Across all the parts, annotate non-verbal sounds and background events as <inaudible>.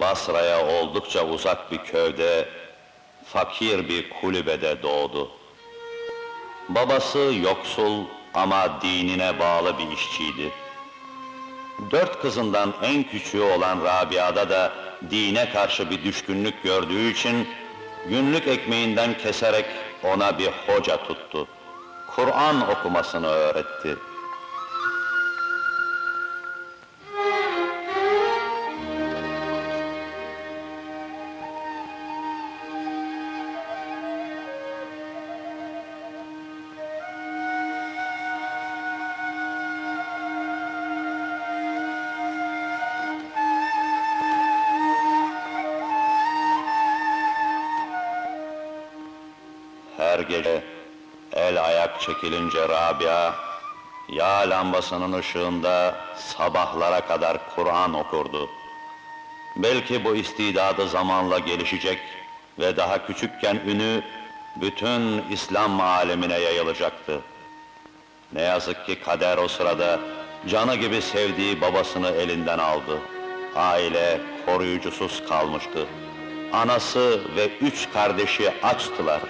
Basra'ya oldukça uzak bir köyde, fakir bir kulübede doğdu. Babası yoksul ama dinine bağlı bir işçiydi. Dört kızından en küçüğü olan Rabia'da da dine karşı bir düşkünlük gördüğü için günlük ekmeğinden keserek ona bir hoca tuttu. Kur'an okumasını öğretti. Gece el ayak çekilince Rabia, yağ lambasının ışığında sabahlara kadar Kur'an okurdu. Belki bu istidadı zamanla gelişecek ve daha küçükken ünü bütün İslam alemine yayılacaktı. Ne yazık ki kader o sırada canı gibi sevdiği babasını elinden aldı. Aile koruyucusuz kalmıştı. Anası ve üç kardeşi açtılar.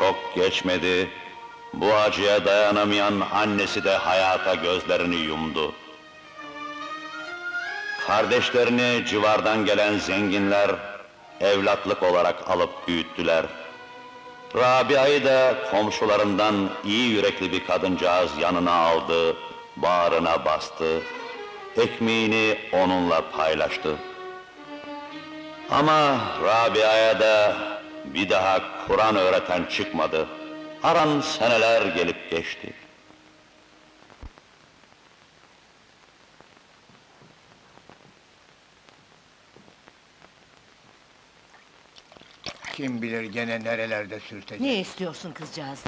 Çok geçmedi, bu acıya dayanamayan annesi de hayata gözlerini yumdu. Kardeşlerini civardan gelen zenginler evlatlık olarak alıp büyüttüler. Rabia'yı da komşularından iyi yürekli bir kadıncağız yanına aldı, bağrına bastı, ekmeğini onunla paylaştı. Ama Rabia'ya da bir daha Kur'an öğreten çıkmadı. Aran seneler gelip geçti. Kim bilir gene nerelerde sürtecek. Ne istiyorsun kızcağız?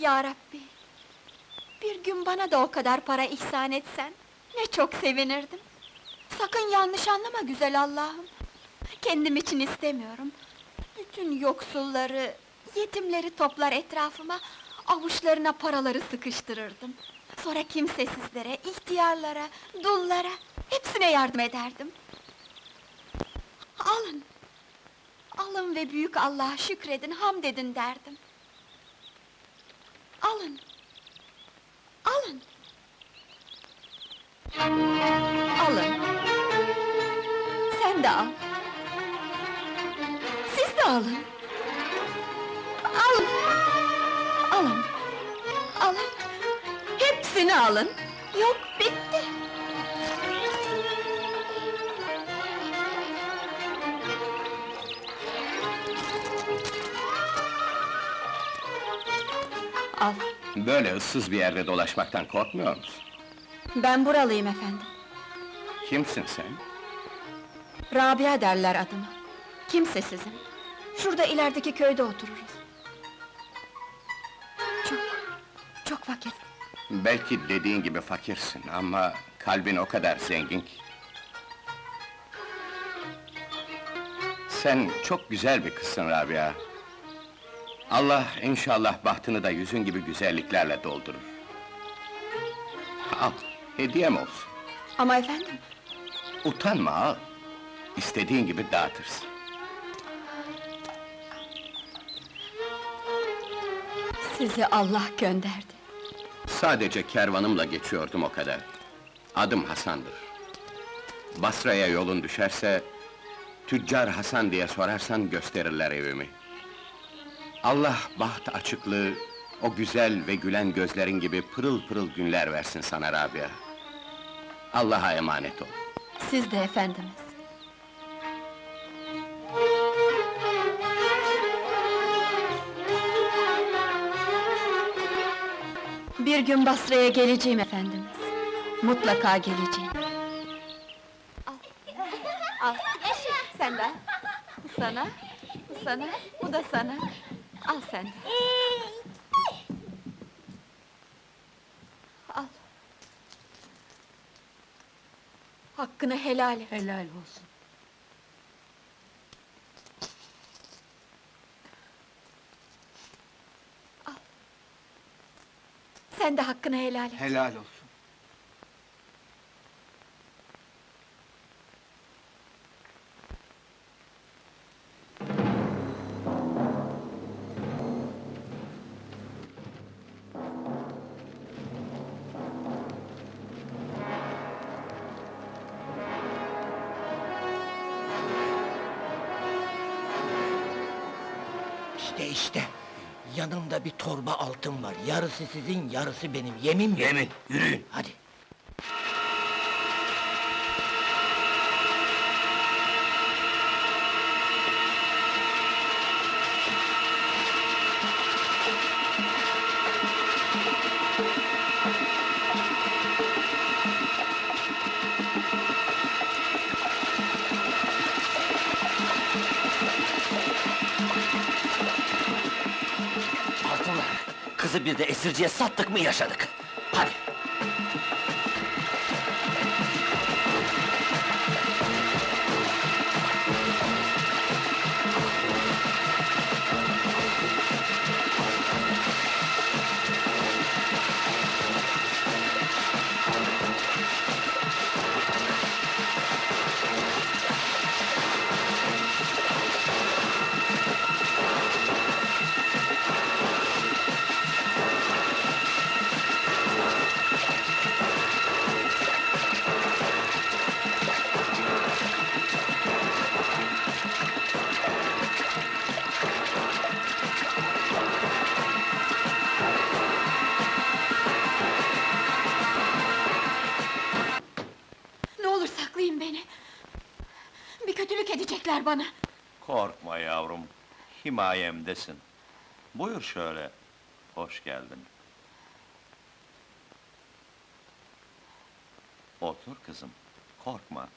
Ya Rabbi, bana da o kadar para ihsan etsen, ne çok sevinirdim. Sakın yanlış anlama güzel Allah'ım. Kendim için istemiyorum. Bütün yoksulları, yetimleri toplar etrafıma, avuçlarına paraları sıkıştırırdım. Sonra kimsesizlere, ihtiyarlara, dullara, hepsine yardım ederdim. Alın, alın ve büyük Allah'a şükredin, hamd edin derdim. Alın. Alın. Alın. Sen de al. Siz de alın. Alın. Alın. Alın. Hepsini alın. Yok, bitti. Böyle ıssız bir yerde dolaşmaktan korkmuyor musun? Ben buralıyım efendim. Kimsin sen? Rabia derler adıma. Kimsesizim. Şurada ilerideki köyde otururuz. Çok, çok fakir. Belki dediğin gibi fakirsin ama kalbin o kadar zengin ki. Sen çok güzel bir kızsın Rabia. Allah inşallah bahtını da yüzün gibi güzelliklerle doldurur. Al, hediyem olsun. Ama efendim, Utanma al. İstediğin gibi dağıtırsın. sizi Allah gönderdi. Sadece kervanımla geçiyordum o kadar. Adım Hasan'dır. Basra'ya yolun düşerse... ...Tüccar Hasan diye sorarsan gösterirler evimi. Allah baht açıklığı... ...o güzel ve gülen gözlerin gibi pırıl pırıl günler versin sana Rabia. Allah'a emanet ol. Siz de efendimiz. Bir gün Basra'ya geleceğim efendimiz. Mutlaka geleceğim. Al. Al. Sen de. sana. Sana. Bu da sana. Al sen. Al. Hakkını helal et. Helal olsun. Al. Sen de hakkını helal et. Helal olsun. İşte işte. Yanımda bir torba altın var. Yarısı sizin, yarısı benim. Yemin mi? Yemin. Yürüyün. Hadi. Kızı bir de esirciye sattık mı yaşadık. Hadi. Kötülük edecekler bana. Korkma yavrum, himayemdesin. Buyur şöyle, hoş geldin. Otur kızım, korkma.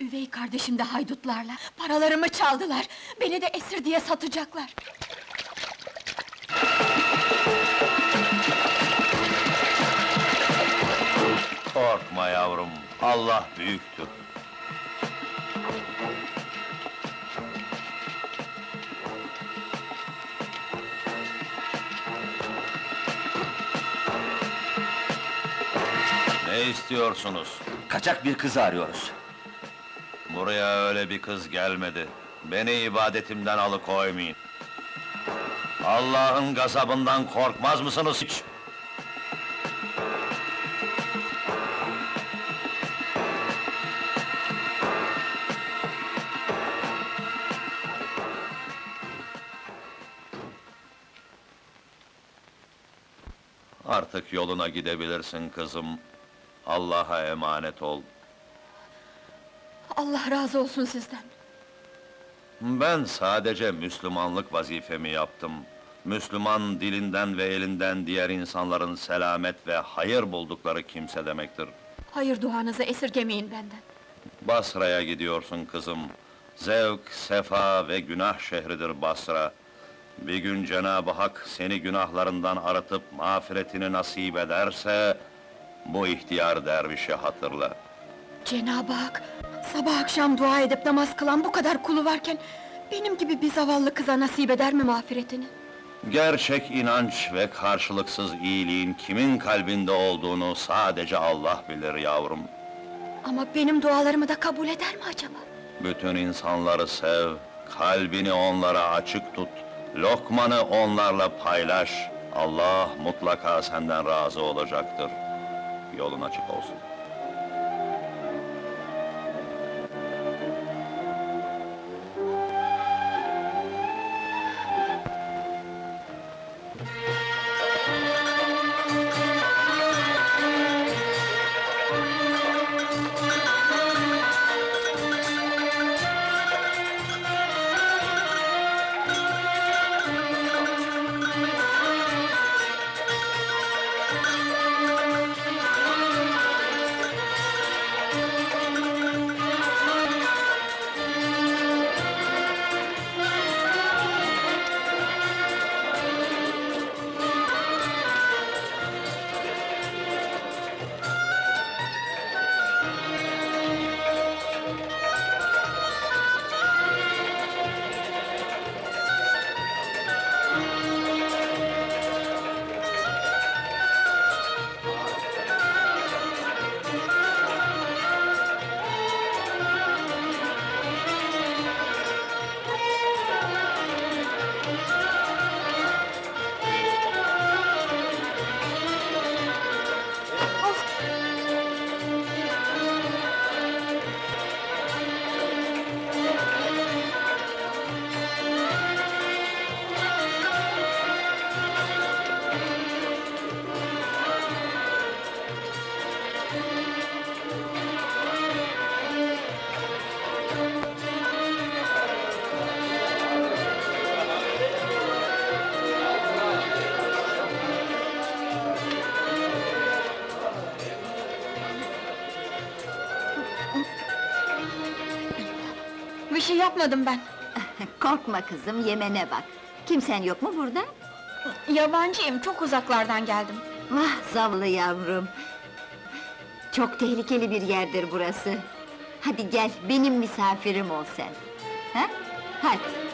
Üvey kardeşim de haydutlarla. Paralarımı çaldılar. Beni de esir diye satacaklar. Korkma yavrum, Allah büyüktür. Ne istiyorsunuz? Kaçak bir kızı arıyoruz. Buraya öyle bir kız gelmedi. Beni ibadetimden alıkoymayın. Allah'ın gazabından korkmaz mısınız hiç? Artık yoluna gidebilirsin kızım. Allah'a emanet ol. Allah razı olsun sizden. Ben sadece Müslümanlık vazifemi yaptım. Müslüman dilinden ve elinden diğer insanların selamet ve hayır buldukları kimse demektir. Hayır duanızı esirgemeyin benden. Basra'ya gidiyorsun kızım. Zevk, sefa ve günah şehridir Basra. Bir gün Cenab-ı Hak seni günahlarından arıtıp mağfiretini nasip ederse... ...bu ihtiyar dervişi hatırla. Cenab-ı Hak, sabah akşam dua edip namaz kılan bu kadar kulu varken... ...benim gibi bir zavallı kıza nasip eder mi mağfiretini? Gerçek inanç ve karşılıksız iyiliğin kimin kalbinde olduğunu sadece Allah bilir yavrum. Ama benim dualarımı da kabul eder mi acaba? Bütün insanları sev, kalbini onlara açık tut, lokmanı onlarla paylaş. Allah mutlaka senden razı olacaktır. Yolun açık olsun. Yapmadım ben. <laughs> Korkma kızım, yemene bak. Kimsen yok mu burada? Yabancıyım, çok uzaklardan geldim. Vah zavallı yavrum! Çok tehlikeli bir yerdir burası. Hadi gel, benim misafirim ol sen. Ha? Hadi.